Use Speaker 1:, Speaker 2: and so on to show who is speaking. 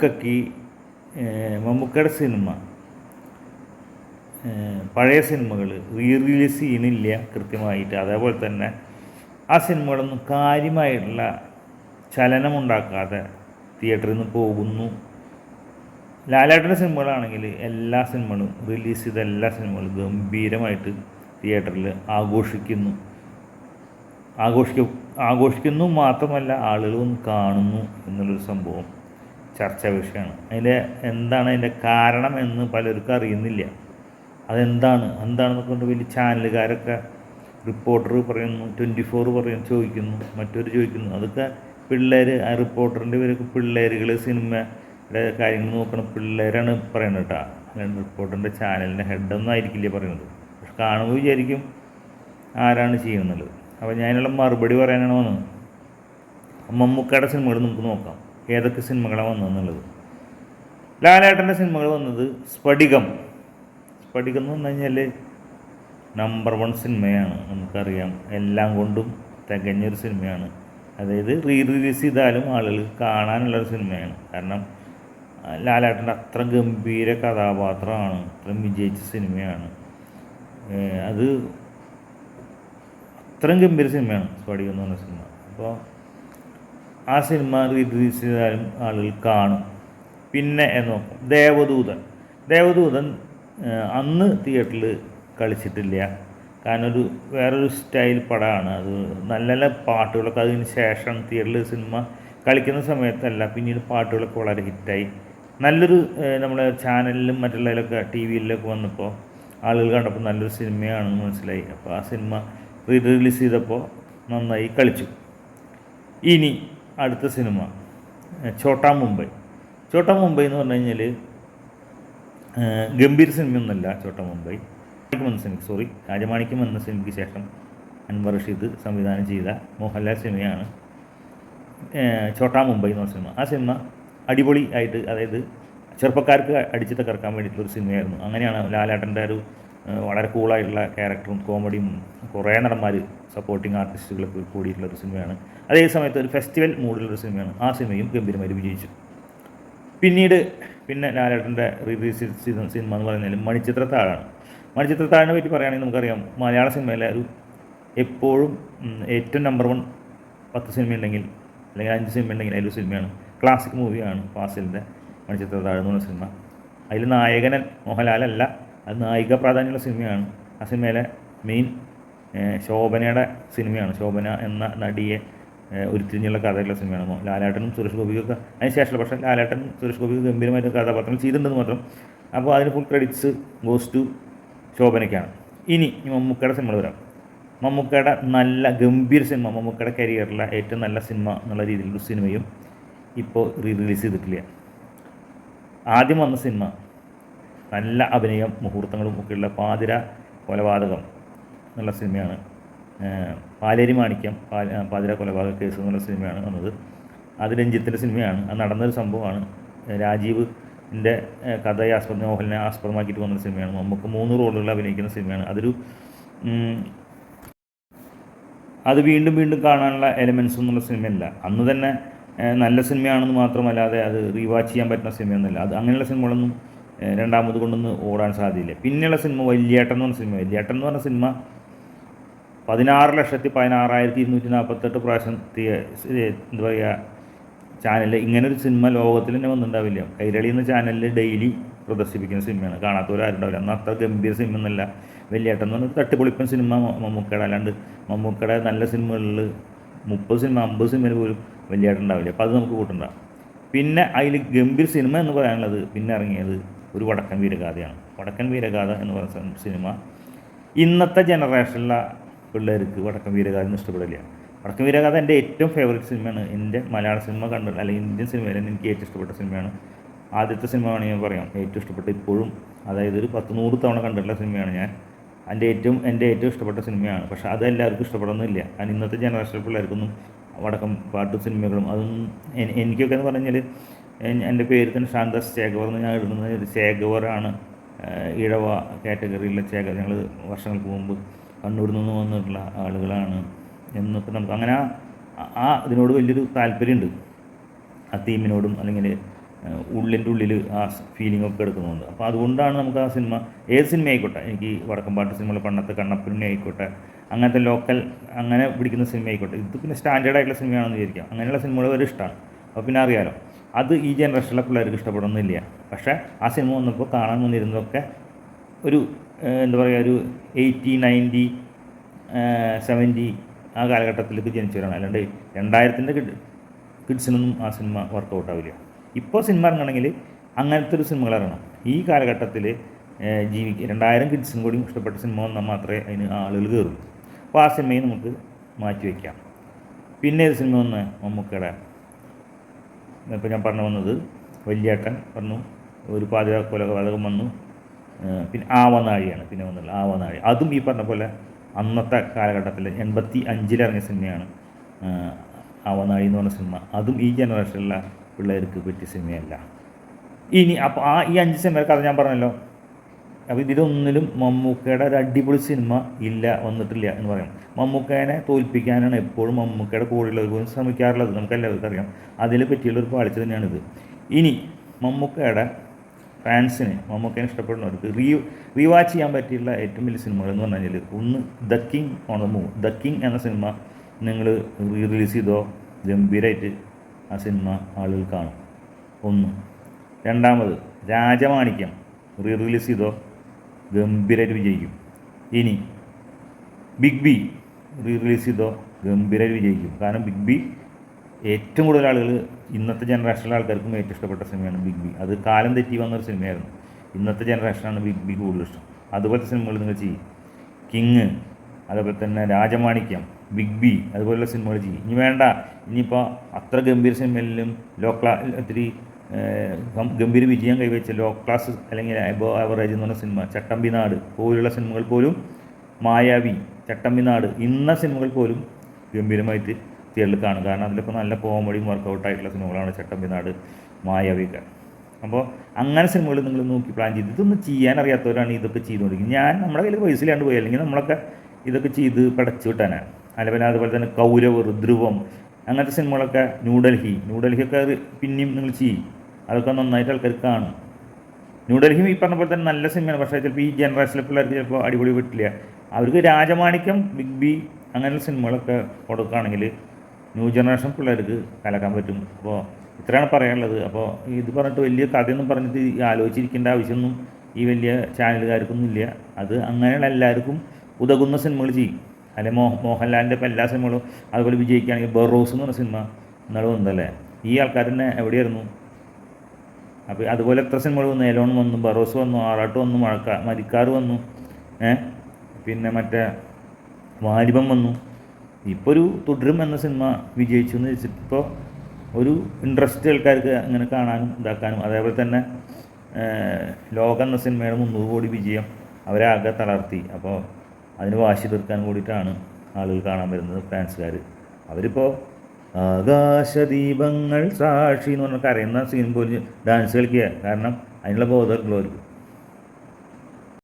Speaker 1: മമ്മൂക്കയ്ക്ക് മമ്മൂക്കയുടെ സിനിമ പഴയ സിനിമകൾ റീ റിലീസ് ചെയ്യുന്നില്ല കൃത്യമായിട്ട്. അതേപോലെ തന്നെ ആ സിനിമകളൊന്നും കാര്യമായിട്ടുള്ള ചലനമുണ്ടാക്കാതെ തിയേറ്ററിൽ നിന്ന് പോകുന്നു. ലാലേട്ടന്റെ സിനിമകളാണെങ്കിൽ എല്ലാ സിനിമകളും റിലീസ് ചെയ്ത എല്ലാ സിനിമകളും ഗംഭീരമായിട്ട് തിയേറ്ററിൽ ആഘോഷിക്കുന്നു. ആഘോഷിക്ക ആഘോഷിക്കുന്നു മാത്രമല്ല ആളുകളും കാണുന്നു എന്നുള്ളൊരു സംഭവം. ചർച്ചാ വിഷയമാണ്. അതിന്റെ എന്താണ് അതിന്റെ കാരണം എന്ന് പലർക്കും അറിയുന്നില്ല. അതെന്താണ്? എന്താണെന്നൊക്കെ കൊണ്ട് വലിയ ചാനലുകാരൊക്കെ റിപ്പോർട്ടർ പറയുന്നു ട്വന്റി ഫോർ പറയുന്നു ചോദിക്കുന്നു മറ്റൊരു ചോദിക്കുന്നു. അതൊക്കെ പിള്ളേർ ആ റിപ്പോർട്ടറിന്റെ പേരൊക്കെ പിള്ളേരുകൾ സിനിമയുടെ കാര്യങ്ങൾ നോക്കണ പിള്ളേരാണ് പറയുന്നത് കേട്ടോ. റിപ്പോർട്ടറിന്റെ ചാനലിന്റെ ഹെഡൊന്നും ആയിരിക്കില്ല പറയുന്നത്. പക്ഷെ കാണുമ്പോൾ വിചാരിക്കും ആരാണ് ചെയ്യുന്നത്. അപ്പോൾ ഞാനുള്ള മറുപടി പറയാനാണ് വന്നത്. മമ്മൂക്കയുടെ സിനിമകൾ നമുക്ക് നോക്കാം. ഏതൊക്കെ സിനിമകളാണ് വന്നതെന്നുള്ളത്. ലാലേട്ടന്റെ സിനിമകൾ വന്നത് സ്ഫടികം. സ്ഫടികം എന്ന് പറഞ്ഞു കഴിഞ്ഞാൽ നമ്പർ വൺ സിനിമയാണ്. നമുക്കറിയാം. എല്ലാം കൊണ്ടും തികഞ്ഞൊരു സിനിമയാണ്. അതായത് റീ റിലീസ് ചെയ്താലും ആളുകൾ കാണാനുള്ളൊരു സിനിമയാണ്. കാരണം ലാലേട്ടന്റെ അത്ര ഗംഭീര കഥാപാത്രമാണ്. അത്രയും വിജയിച്ച സിനിമയാണ്. അത് അത്രയും ഗംഭീര സിനിമയാണ് സ്ഫടികം എന്ന് പറഞ്ഞ സിനിമ. അപ്പോൾ ആ സിനിമ റിലീസ് ചെയ്താലും ആളുകൾ കാണും. പിന്നെ എന്ന് നോക്കും. ദേവദൂതൻ. ദേവദൂതൻ അന്ന് തിയേറ്ററിൽ കളിച്ചിട്ടില്ല. കാരണം ഒരു വേറൊരു സ്റ്റൈൽ പടമാണ്. അത് നല്ല നല്ല പാട്ടുകളൊക്കെ അതിന് ശേഷം തിയേറ്ററിൽ സിനിമ കളിക്കുന്ന സമയത്തല്ല പിന്നീട് പാട്ടുകളൊക്കെ വളരെ ഹിറ്റായി. നല്ലൊരു നമ്മുടെ ചാനലിലും മറ്റുള്ളതിലൊക്കെ ടി വിയിലൊക്കെ വന്നപ്പോൾ ആളുകൾ കണ്ടപ്പോൾ നല്ലൊരു സിനിമയാണെന്ന് മനസ്സിലായി. അപ്പോൾ ആ സിനിമ റീ റിലീസ് ചെയ്തപ്പോൾ നന്നായി കളിച്ചു. ഇനി അടുത്ത സിനിമ ഛോട്ടാ മുംബൈ. ഛോട്ടാ മുംബൈ എന്ന് പറഞ്ഞു കഴിഞ്ഞാൽ ഗംഭീർ സിനിമയൊന്നുമല്ല ഛോട്ടാ മുംബൈ. എന്ന സിനിമ സോറി രാജമാണിക്യം എന്ന സിനിമയ്ക്ക് ശേഷം അൻവർ റഷീദ് സംവിധാനം ചെയ്ത മോഹൻലാൽ സിനിമയാണ് ഛോട്ടാ മുംബൈ എന്ന സിനിമ. ആ സിനിമ അടിപൊളി ആയിട്ട് അതായത് ചെറുപ്പക്കാർക്ക് അടിച്ചു തകർക്കാൻ വേണ്ടിയിട്ടുള്ളൊരു സിനിമയായിരുന്നു. അങ്ങനെയാണ് ലാലാട്ടന്റെ ഒരു വളരെ കൂളായിട്ടുള്ള ക്യാരക്ടറും കോമഡിയും കുറേ നടന്മാർ സപ്പോർട്ടിങ് ആർട്ടിസ്റ്റുകളൊക്കെ കൂടിയിട്ടുള്ള ഒരു സിനിമയാണ്. അതേ സമയത്ത് ഒരു ഫെസ്റ്റിവൽ മൂഡിലുള്ള സിനിമയാണ്. ആ സിനിമയും ഗംഭീരമായി വിജയിച്ചു. പിന്നീട് പിന്നെ ലാലേട്ടന്റെ റിലീസ് സീസൺ സിനിമ എന്ന് പറയുന്നതിൽ മണിച്ചിത്രത്താഴാണ്. മണിച്ചിത്രത്താഴിനെ പറ്റി പറയുകയാണെങ്കിൽ നമുക്കറിയാം മലയാള സിനിമയിലെ ഒരു എപ്പോഴും ഏറ്റവും നമ്പർ വൺ പത്ത് സിനിമ ഉണ്ടെങ്കിൽ അല്ലെങ്കിൽ അഞ്ച് സിനിമ ഉണ്ടെങ്കിൽ അതിലൊരു സിനിമയാണ് ക്ലാസിക് മൂവിയാണ് ഫാസിലിന്റെ മണിച്ചിത്രത്താഴ് എന്ന് പറഞ്ഞ സിനിമ അതിൽ നായകനൻ മോഹൻലാലല്ല അത് നായിക പ്രാധാന്യമുള്ള സിനിമയാണ്. ആ സിനിമയിലെ മെയിൻ ശോഭനയുടെ സിനിമയാണ്. ശോഭന എന്ന നടിയെ ഉരുത്തിരിഞ്ഞുള്ള കഥയുള്ള സിനിമയാണ്. ലാലേട്ടനും സുരേഷ് ഗോപിക്കൊക്കെ അതിന് ശേഷമുള്ള പക്ഷേ ലാലേട്ടനും സുരേഷ് ഗോപിക്ക് ഗംഭീരമായിട്ട് കഥാപാത്രങ്ങൾ ചെയ്തിട്ടുണ്ടെന്ന് മാത്രം. അപ്പോൾ അതിന് ഫുൾ ക്രെഡിറ്റ്സ് ഗോസ് ടു ശോഭനയ്ക്കാണ്. ഇനി മമ്മൂക്കയുടെ സിനിമകൾ വരാം. മമ്മൂക്കയുടെ നല്ല ഗംഭീര സിനിമ മമ്മൂക്കയുടെ കരിയറിലെ ഏറ്റവും നല്ല സിനിമ എന്നുള്ള രീതിയിലൊരു സിനിമയും ഇപ്പോൾ റീ റിലീസ് ചെയ്തിട്ടില്ല. ആദ്യം വന്ന സിനിമ നല്ല അഭിനയം മുഹൂർത്തങ്ങളും ഒക്കെയുള്ള പാതിര കൊലപാതകം എന്നുള്ള സിനിമയാണ്. പാലേരി മാണിക്യം പാതിര കൊലപാതക കേസ് എന്നുള്ള സിനിമയാണ് വന്നത്. അത് രഞ്ജിത്തിന്റെ സിനിമയാണ്. അത് നടന്നൊരു സംഭവമാണ്. രാജീവ് എന്റെ കഥയെ ആസ്പദ മോഹലിനെ ആസ്പദമാക്കിയിട്ട് വന്ന സിനിമയാണ്. നമുക്ക് മൂന്ന് റോളുകൾ അഭിനയിക്കുന്ന സിനിമയാണ്. അതൊരു അത് വീണ്ടും വീണ്ടും കാണാനുള്ള എലമെൻസ് എന്നുള്ള സിനിമയല്ല. അന്ന് തന്നെ നല്ല സിനിമയാണെന്ന് മാത്രമല്ലാതെ അത് റീവാച്ച് ചെയ്യാൻ പറ്റുന്ന സിനിമയൊന്നുമല്ല. അത് അങ്ങനെയുള്ള സിനിമകളൊന്നും രണ്ടാമത് കൊണ്ടൊന്ന് ഓടാൻ സാധ്യതയില്ല. പിന്നെയുള്ള സിനിമ വല്യേട്ടൻ എന്ന് പറഞ്ഞ സിനിമ. വല്യേട്ടൻ എന്ന് പറഞ്ഞ സിനിമ പതിനാറ് ലക്ഷത്തി പതിനാറായിരത്തി ഇരുന്നൂറ്റി നാൽപ്പത്തെട്ട് പ്രാവശ്യം എന്താ പറയുക ചാനലിൽ ഇങ്ങനൊരു സിനിമ ലോകത്തിൽ തന്നെ വന്നിട്ടുണ്ടാവില്ല. കൈരളി എന്ന ചാനലിൽ ഡെയിലി പ്രദർശിപ്പിക്കുന്ന സിനിമയാണ്. കാണാത്തവരാരുണ്ടാവില്ല എന്നാൽ അത്ര ഗംഭീര സിനിമ എന്നല്ല. വലിയേട്ടൻ എന്ന് പറഞ്ഞാൽ തട്ടിപ്പൊളിപ്പൻ സിനിമ മമ്മൂക്കട അല്ലാണ്ട് മമ്മൂക്കട നല്ല സിനിമകളിൽ മുപ്പത് സിനിമ അമ്പത് സിനിമയിൽ പോലും വലിയേട്ടൻ ഉണ്ടാവില്ല. അപ്പോൾ അത് നമുക്ക് കൂട്ടണ്ട. പിന്നെ അതിൽ ഗംഭീർ സിനിമ എന്ന് പറയാനുള്ളത് പിന്നെ ഇറങ്ങിയത് ഒരു വടക്കൻ വീരഗാഥയാണ്. വടക്കൻ വീരഗാഥ എന്ന് പറയുന്ന സിനിമ ഇന്നത്തെ ജനറേഷനിലെ പിള്ളേർക്ക് വടക്കൻ വീരഗാഥ ഇഷ്ടപ്പെടില്ല. വടക്കൻ വീരഗാഥ എന്റെ ഏറ്റവും ഫേവറേറ്റ് സിനിമയാണ്. എന്റെ മലയാള സിനിമ കണ്ട അല്ലെങ്കിൽ ഇന്ത്യൻ സിനിമയിൽ എനിക്ക് ഏറ്റവും ഇഷ്ടപ്പെട്ട സിനിമയാണ്. ആദ്യത്തെ സിനിമ വേണമെങ്കിൽ ഞാൻ പറയാം. ഏറ്റവും ഇഷ്ടപ്പെട്ട ഇപ്പോഴും അതായത് ഒരു പത്ത് നൂറ് തവണ കണ്ടിട്ടുള്ള സിനിമയാണ് ഞാൻ. എന്റെ ഏറ്റവും എന്റെ ഏറ്റവും ഇഷ്ടപ്പെട്ട സിനിമയാണ്. പക്ഷേ അത് എല്ലാവർക്കും ഇഷ്ടപ്പെടുന്നില്ല കാരണം ഇന്നത്തെ ജനറേഷൻ പിള്ളേർക്കൊന്നും വടക്കം പാട്ട് സിനിമകളും അതൊന്നും എനിക്കൊക്കെ എന്ന് പറഞ്ഞാൽ എന്റെ പേര് തന്നെ ശാന്തസ് ചേകവർ എന്ന് ഞാൻ ഇടുന്നത്. ഒരു ചേകവറാണ് ഇഴവ കാറ്റഗറിയിലെ ചേകവർ ഞങ്ങൾ വർഷങ്ങൾക്ക് മുമ്പ് കണ്ണൂരിൽ നിന്ന് വന്നിട്ടുള്ള ആളുകളാണ്. എന്നൊക്കെ നമുക്ക് അങ്ങനെ ആ ഇതിനോട് വലിയൊരു താല്പര്യമുണ്ട്. ആ തീമിനോടും അല്ലെങ്കിൽ ഉള്ളിന്റെ ഉള്ളിൽ ആ ഫീലിംഗ് ഒക്കെ എടുക്കുന്നുണ്ട് അപ്പോൾ അതുകൊണ്ടാണ് നമുക്ക് ആ സിനിമ ഏത് സിനിമ ആയിക്കോട്ടെ എനിക്ക് വടക്കമ്പാട്ട് സിനിമകൾ പണ്ടത്തെ കണ്ണപ്പുണ്ണി ആയിക്കോട്ടെ അങ്ങനത്തെ ലോക്കൽ അങ്ങനെ പിടിക്കുന്ന സിനിമ ആയിക്കോട്ടെ ഇത് പിന്നെ സ്റ്റാൻഡേർഡ് ആയിട്ടുള്ള സിനിമയാണെന്ന് വിചാരിക്കാം. അങ്ങനെയുള്ള സിനിമകൾ വരെ ഇഷ്ടമാണ്. അപ്പോൾ പിന്നെ അറിയാലോ അത് ഈ ജനറേഷനിലെ പിള്ളേർക്ക് ഇഷ്ടപ്പെടുന്നില്ല. പക്ഷേ ആ സിനിമ വന്നപ്പോൾ കാണാൻ വന്നിരുന്നതൊക്കെ ഒരു എന്താ പറയുക ഒരു എയ്റ്റി നയന്റി സെവന്റി ആ കാലഘട്ടത്തിലേക്ക് ജനിച്ചവരാണ്. അല്ലാണ്ട് രണ്ടായിരത്തിന്റെ കിഡ് കിഡ്സിനൊന്നും ആ സിനിമ വർക്കൗട്ട് ആവില്ല. ഇപ്പോൾ സിനിമ ഇറങ്ങണമെങ്കിൽ അങ്ങനത്തെ ഒരു സിനിമകൾ ഇറങ്ങണം. ഈ കാലഘട്ടത്തിൽ ജീവിക്കുക രണ്ടായിരം കിഡ്സിനും കൂടി ഇഷ്ടപ്പെട്ട സിനിമ വന്നാൽ മാത്രമേ അതിന് ആളുകൾ കയറുള്ളൂ. അപ്പോൾ ആ സിനിമയും നമുക്ക് മാറ്റി വയ്ക്കാം പിന്നെ ഏത് സിനിമ വന്ന് മമ്മൂക്കയുടെ ഇപ്പോൾ ഞാൻ പറഞ്ഞു വന്നത് വലിയേട്ടൻ പറഞ്ഞു ഒരു പാചക കൊലപാതകം വന്നു പിന്നെ ആവനാഴിയാണ് പിന്നെ വന്നത് ആവനാഴി. അതും ഈ പറഞ്ഞ പോലെ അന്നത്തെ കാലഘട്ടത്തിൽ എൺപത്തി അഞ്ചിലിറങ്ങിയ സിനിമയാണ് ആവനാഴി എന്ന് പറഞ്ഞ സിനിമ. അതും ഈ ജനറേഷനിലുള്ള പിള്ളേർക്ക് പറ്റിയ സിനിമയല്ല. ഇനി അപ്പോൾ ആ ഈ അഞ്ച് സിനിമ കഥ ഞാൻ പറഞ്ഞല്ലോ. അപ്പോൾ ഇതിലൊന്നിലും മമ്മൂക്കയുടെ ഒരു അടിപൊളി സിനിമ ഇല്ല വന്നിട്ടില്ല എന്ന് പറയാം. മമ്മൂക്കേനെ തോൽപ്പിക്കാനാണ് എപ്പോഴും മമ്മൂക്കയുടെ കൂടെയുള്ളവർ പോലും ശ്രമിക്കാറുള്ളത് നമുക്ക് എല്ലാവർക്കും അറിയാം. അതിൽ പറ്റിയുള്ള ഒരു പാളിച്ച തന്നെയാണിത്. ഇനി മമ്മൂക്കയുടെ ഫാൻസിന് മമ്മൂക്കേനെ ഇഷ്ടപ്പെടുന്നവർക്ക് റീ റീവാച്ച് ചെയ്യാൻ പറ്റിയുള്ള ഏറ്റവും വലിയ സിനിമകൾ എന്ന് പറഞ്ഞു കഴിഞ്ഞാൽ ഒന്ന് the king on the move the king എന്ന സിനിമ നിങ്ങൾ റീ റിലീസ് ചെയ്തോ ഗംഭീരമായിട്ട് ആ സിനിമ ആളുകൾ കാണും. ഒന്ന്. രണ്ടാമത് രാജമാണിക്യം. റീ റിലീസ് ചെയ്തോ ഗംഭീരമായിട്ട് വിജയിക്കും. ഇനി ബിഗ് ബി റീ റിലീസ് ചെയ്തോ ഗംഭീരമായിട്ട് വിജയിക്കും. കാരണം ബിഗ് ബി ഏറ്റവും കൂടുതൽ ആളുകൾ ഇന്നത്തെ ജനറേഷനിലെ ആൾക്കാർക്കും ഏറ്റവും ഇഷ്ടപ്പെട്ട സിനിമയാണ് ബിഗ് ബി അത് കാലം തെറ്റി വന്നൊരു സിനിമയായിരുന്നു. ഇന്നത്തെ ജനറേഷനാണ് ബിഗ് ബി കൂടുതൽ ഇഷ്ടം. അതുപോലത്തെ സിനിമകൾ നിങ്ങൾ ചെയ്യും. കിങ് അതുപോലെ തന്നെ രാജമാണിക്യം ബിഗ് ബി അതുപോലുള്ള സിനിമകൾ ചെയ്യും. ഇനി വേണ്ട. ഇനിയിപ്പോൾ അത്ര ഗംഭീര സിനിമയിലും ലോ ക്ലാ ഒത്തിരി ഗംഭീര വിജയം കൈവരിച്ച ലോ ക്ലാസ് അല്ലെങ്കിൽ അബോ ആവറേജ് എന്ന് പറഞ്ഞ സിനിമ ചട്ടമ്പിനാട് പോലുള്ള സിനിമകൾ പോലും മായാവി ചട്ടമ്പിനാട് ഇന്ന സിനിമകൾ പോലും ഗംഭീരമായിട്ട് തിയേറ്ററിൽ കാണും. കാരണം അതിലൊക്കെ നല്ല കോമഡിയും വർക്കൗട്ടായിട്ടുള്ള സിനിമകളാണ് ചട്ടമ്പിനാട് മായാവിയൊക്കെ അപ്പോൾ അങ്ങനെ സിനിമകൾ നിങ്ങൾ നോക്കി പ്ലാൻ ചെയ്ത് ഇതൊന്നും ചെയ്യാൻ അറിയാത്തവരാണ് ഇതൊക്കെ ചെയ്തുകൊണ്ടിരിക്കുന്നത്. ഞാൻ നമ്മുടെ കയ്യിൽ പൈസ ഇല്ലാണ്ട് പോയി. അല്ലെങ്കിൽ നമ്മളൊക്കെ ഇതൊക്കെ ചെയ്ത് പടച്ചു വിട്ടാനാണ് അല്ലെങ്കിൽ അതുപോലെ തന്നെ കൗരവർ ധ്രുവം അങ്ങനത്തെ സിനിമകളൊക്കെ ന്യൂഡൽഹി ന്യൂഡൽഹിയൊക്കെ പിന്നെയും നിങ്ങൾ ചെയ്യും. അതൊക്കെ നന്നായിട്ട് ആൾക്കാർ കാണും. ന്യൂഡൽഹിയും ഈ പറഞ്ഞ പോലെ തന്നെ നല്ല സിനിമയാണ് പക്ഷേ ചിലപ്പോൾ ഈ ജനറേഷനിലെ പിള്ളേർക്ക് ചിലപ്പോൾ അടിപൊളി പറ്റില്ല. അവർക്ക് രാജമാണിക്യം ബിഗ് ബി അങ്ങനെയുള്ള സിനിമകളൊക്കെ കൊടുക്കുകയാണെങ്കിൽ ന്യൂ ജനറേഷൻ പിള്ളേർക്ക് കലക്കാൻ പറ്റും. അപ്പോൾ ഇത്രയാണ് പറയാനുള്ളത്. അപ്പോൾ ഇത് പറഞ്ഞിട്ട് വലിയ കഥയൊന്നും പറഞ്ഞിട്ട് ആലോചിച്ചിരിക്കേണ്ട ആവശ്യമൊന്നും ഈ വലിയ ചാനലുകാർക്കൊന്നും ഇല്ല. അത് അങ്ങനെയുള്ള എല്ലാവർക്കും ഉതകുന്ന സിനിമകൾ ചെയ്യും. അല്ലെ മോ മോഹൻലാലിന്റെ ഇപ്പോൾ എല്ലാ സിനിമകളും അതുപോലെ വിജയിക്കുകയാണെങ്കിൽ ബെറോസ് എന്ന് പറഞ്ഞ സിനിമ ഇന്നാൾ വന്നതല്ലേ ഈ ആൾക്കാർ തന്നെ എവിടെയായിരുന്നു? അപ്പോൾ അതുപോലെ എത്ര സിനിമകൾ വന്നു? എലോൺ വന്നു ബറോസ് വന്നു ആറാട്ട് വന്നു മഴക്കാ മരിക്കാർ വന്നു പിന്നെ മറ്റേ വാലിബം വന്നു. ഇപ്പോൾ ഒരു തുടരും എന്ന സിനിമ വിജയിച്ചു എന്ന് വെച്ചിട്ടിപ്പോൾ ഒരു ഇൻട്രസ്റ്റ് ആൾക്കാർക്ക് അങ്ങനെ കാണാനും ഇതാക്കാനും അതേപോലെ തന്നെ ലോകം എന്ന സിനിമയുടെ മുന്നൂറ് കോടി വിജയം അവരെ ആകെ തളർത്തി. അപ്പോൾ അതിന് വാശി തീർക്കാൻ കൂടിയിട്ടാണ് ആളുകൾ കാണാൻ വരുന്നത് ഫാൻസുകാർ അവരിപ്പോൾ ആകാശദീപങ്ങൾ സാക്ഷി എന്ന് പറഞ്ഞാൽ കരയുന്ന സീൻ പോലും ഡാൻസ് കളിക്കുക. കാരണം അതിനുള്ള ബോധമുള്ളവർക്ക്